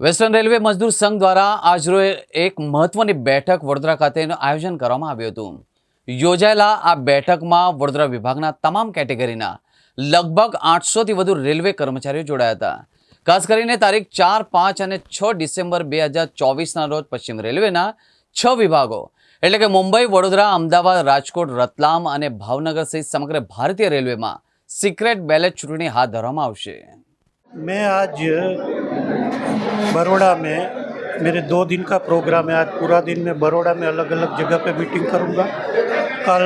Western railway મજદૂર સંઘ દ્વારા આજરોજ એક મહત્વની બેઠક વડોદરા ખાતેનું આયોજન કરવામાં આવ્યું હતું. યોજાયેલા આ બેઠકમાં વડોદરા વિભાગના તમામ કેટેગરીના લગભગ આઠસોથી વધુ રેલવે કર્મચારીઓ જોડાયા હતા. ખાસ કરીને તારીખ ચાર, પાંચ અને છ ડિસેમ્બર બે હજાર ચોવીસના રોજ પશ્ચિમ રેલવેના છ વિભાગો, એટલે કે મુંબઈ, વડોદરા, અમદાવાદ, રાજકોટ, રતલામ અને ભાવનગર સહિત સમગ્ર ભારતીય રેલવેમાં સિક્રેટ બેલેટ ચૂંટણી હાથ ધરવામાં આવશે. મેં આજ बड़ोड़ा में मेरे दो दिन का प्रोग्राम है। आज पूरा दिन मैं बड़ोड़ा में अलग अलग जगह पे मीटिंग करूँगा। कल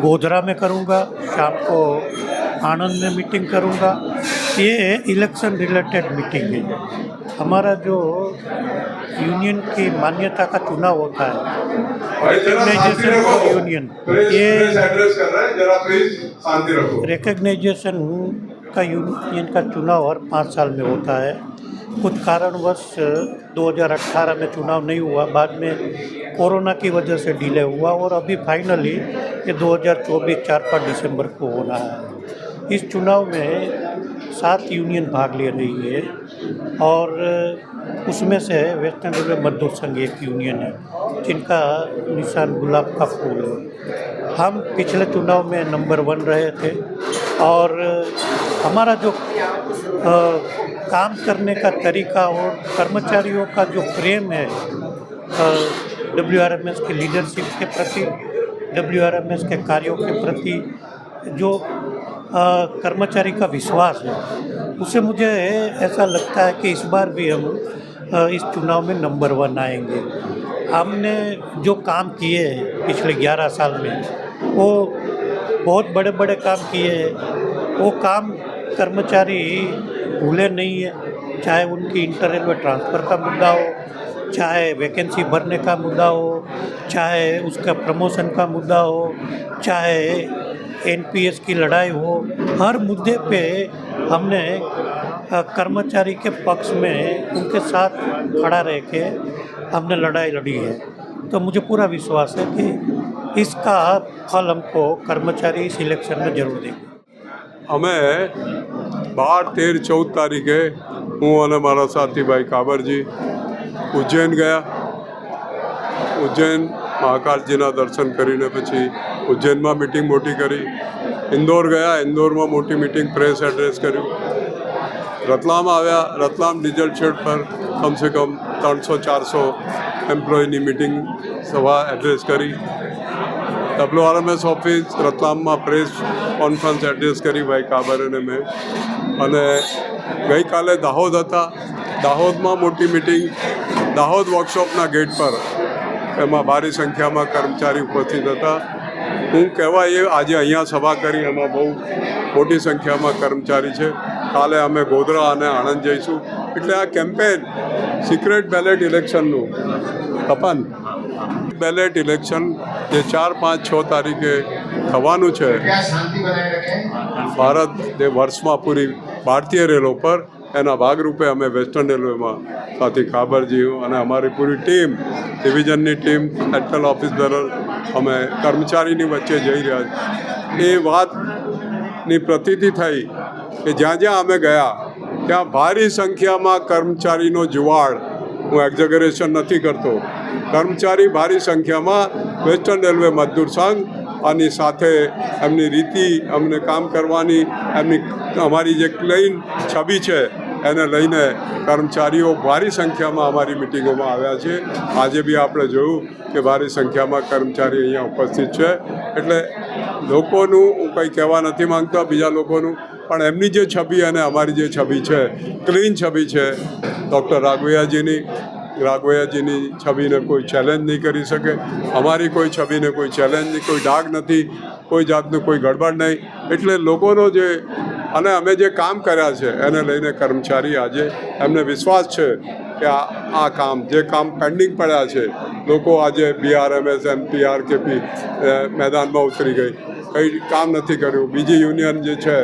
गोधरा में करूँगा शाम को आनंद में मीटिंग करूँगा। ये इलेक्शन रिलेटेड मीटिंग है। हमारा जो यूनियन की मान्यता का चुनाव होता है रिकग्नाइजेशन ऑफ़ यूनियन ये रिकग्नाइजेशन का यूनियन का चुनाव हर पाँच साल में होता है। कुछ कारणवश 2018 में चुनाव नहीं हुआ। बाद में कोरोना की वजह से डिले हुआ और अभी फाइनली ये 2024 चार पाँच दिसंबर को होना है। इस चुनाव में सात यूनियन भाग ले रही है और उसमें से वेस्टर्न रेलवे मजदूर संघ एक यूनियन है जिनका निशान गुलाब का फूल है। हम पिछले चुनाव में नंबर वन रहे थे और हमारा जो अ, काम करने का तरीका और कर्मचारियों का जो प्रेम है डब्ल्यू आर एम एस की लीडरशिप के प्रति डब्ल्यू आर एम एस के कार्यों के प्रति जो कर्मचारी का विश्वास है, उसे मुझे ऐसा लगता है कि इस बार भी हम इस चुनाव में नंबर वन आएँगे। हमने जो काम किए हैं पिछले 11 साल में, वो बहुत बड़े बड़े काम किए हैं। वो काम कर्मचारी भूले नहीं है, चाहे उनकी इंटर रेलवे ट्रांसफ़र का मुद्दा हो, चाहे वैकेंसी भरने का मुद्दा हो, चाहे उसका प्रमोशन का मुद्दा हो, चाहे एनपीएस की लड़ाई हो, हर मुद्दे पे हमने कर्मचारी के पक्ष में उनके साथ खड़ा रह के हमने लड़ाई लड़ी है। तो मुझे पूरा विश्वास है कि इसका फल हमको कर्मचारी इस इलेक्शन में ज़रूर देंगे। અમે બાર તેર ચૌદ તારીખે હું અને મારા સાથીભાઈ કાબરજી ઉજ્જૈન ગયા. ઉજ્જૈન મહાકાલજીના દર્શન કરીને પછી ઉજ્જૈનમાં મિટિંગ મોટી કરી. ઇન્દોર ગયા, ઇન્દોરમાં મોટી મિટિંગ પ્રેસ એડ્રેસ કર્યું. રતલામ આવ્યા, રતલામ ડીઝલ શેડ પર કમસે કમ ત્રણસો, ચારસો એમ્પ્લોયની મિટિંગ સભા એડ્રેસ કરી. ડબ્લ્યુઆરએમએસ ઓફિસ રતલામમાં પ્રેસ કોન્ફરન્સ એડ્રેસ કરી ભાઈ કાબર અને મેં. અને ગઈકાલે દાહોદ હતા. દાહોદમાં મોટી મિટિંગ દાહોદ વર્કશોપના ગેટ પર. એમાં ભારી સંખ્યામાં કર્મચારી ઉપસ્થિત હતા. હું કહેવા એ આજે અહીંયા સભા કરી, એમાં બહુ મોટી સંખ્યામાં કર્મચારી છે. કાલે અમે ગોધરા અને આણંદ જઈશું. એટલે આ કેમ્પેન સિક્રેટ બેલેટ ઇલેક્શનનું તપન બેલેટ ઇલેક્શન જે ચાર પાંચ છ તારીખે થવાનું છે. ભારત જે વર્ષમાં પૂરી ભારતીય રેલો પર એના ભાગરૂપે અમે વેસ્ટર્ન રેલવેમાં સાથી ખાબરજી અને અમારી પૂરી ટીમ, ડિવિઝનની ટીમ, સેન્ટ્રલ ઓફિસ દરલ અમે કર્મચારીની વચ્ચે જઈ રહ્યા એ વાતની પ્રતીતિ થઈ કે જ્યાં જ્યાં અમે ગયા, ત્યાં ભારી સંખ્યામાં કર્મચારીનો જુવાળ. હું એક્ઝગરેશન નથી કરતો. કર્મચારી ભારી સંખ્યામાં વેસ્ટર્ન રેલવે મજદૂર સંઘ આની સાથે એમની રીતિ, અમને કામ કરવાની, એમની અમારી જે ક્લીન છબી છે, એને લઈને કર્મચારીઓ ભારી સંખ્યામાં અમારી મિટિંગોમાં આવ્યા છે. આજે બી આપણે જોયું કે ભારી સંખ્યામાં કર્મચારી અહીંયા ઉપસ્થિત છે. એટલે લોકોનું હું કંઈ કહેવા નથી માંગતો, બીજા લોકોનું, પણ એમની જે છબી અને અમારી જે છબી છે, ક્લીન છબી છે, ડૉક્ટર રાઘવૈયાજીની રાઘવૈયાજીની છબીને કોઈ ચેલેન્જ નહીં કરી શકે. અમારી કોઈ છબીને કોઈ ચેલેન્જ કોઈ ડાઘ નથી, કોઈ જાતનું કોઈ ગડબડ નહીં. એટલે લોકોનો જે, અને અમે જે કામ કર્યા છે, એને લઈને કર્મચારી આજે એમને વિશ્વાસ છે કે આ આ કામ, જે કામ પેન્ડિંગ પડ્યા છે, લોકો આજે બીઆરએમએસ એમપીઆર કેપી મેદાનમાં ઉતરી ગઈ. કંઈ કામ નથી કર્યું. બીજી યુનિયન જે છે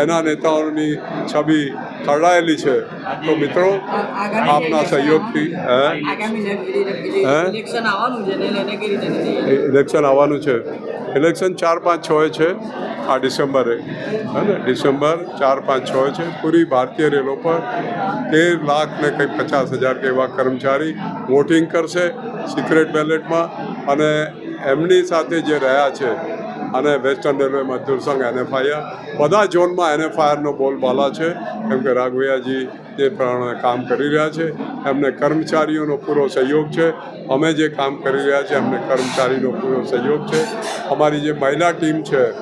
એના નેતાઓની છબી ખરડાયેલી છે. તો મિત્રો આપના સહયોગથી? ઇલેક્શન આવવાનું છે ઇલેક્શન આવવાનું છે ઇલેક્શન ચાર પાંચ છ છે આ ડિસેમ્બરે. હે ને? ડિસેમ્બર ચાર પાંચ છ છે. પૂરી ભારતીય રેલો પર તેર લાખ ને કંઈ પચાસ હજાર કે એવા કર્મચારી વોટિંગ કરશે સિક્રેટ બેલેટમાં અને એમની સાથે જે રહ્યા છે અને વેસ્ટર્ન રેલવે મજદૂર સંઘ એનએફઆઈઆર બધા ઝોનમાં એનએફઆઈઆરનો બોલબાલા છે. કેમ કે રાઘવૈયાજી તે પ્રમાણે કામ કરી રહ્યા છે. એમને કર્મચારીઓનો પૂરો સહયોગ છે. અમે જે કામ કરી રહ્યા છીએ, એમને કર્મચારીનો પૂરો સહયોગ છે. અમારી જે મહિલા ટીમ છે,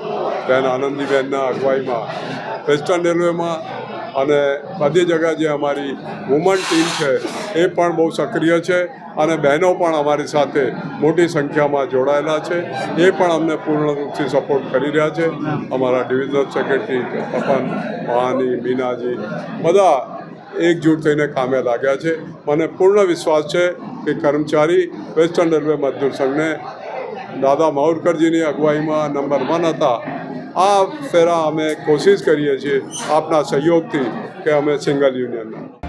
બેન આનંદીબેનના અગવાઈમાં વેસ્ટર્ન રેલવેમાં અને બધી જગ્યા જે અમારી વુમન ટીમ છે, એ પણ બહુ સક્રિય છે અને બહેનો પણ અમારી સાથે મોટી સંખ્યામાં જોડાયેલા છે. એ પણ અમને પૂર્ણ રૂપથી સપોર્ટ કરી રહ્યા છે. અમારા ડિવિઝનલ સેક્રેટરી પપન મહાની, મીનાજી, બધા એકજૂટ થઈને કામે લાગ્યા છે. મને પૂર્ણ વિશ્વાસ છે કે કર્મચારી વેસ્ટર્ન રેલવે મજદૂર સંઘને દાદા માહુરકરજીની અગવાઈમાં નંબર વન હતા. આ ફેરા અમે કોશિશ કરીએ છીએ આપના સહયોગથી કે અમે સિંગલ યુનિયનના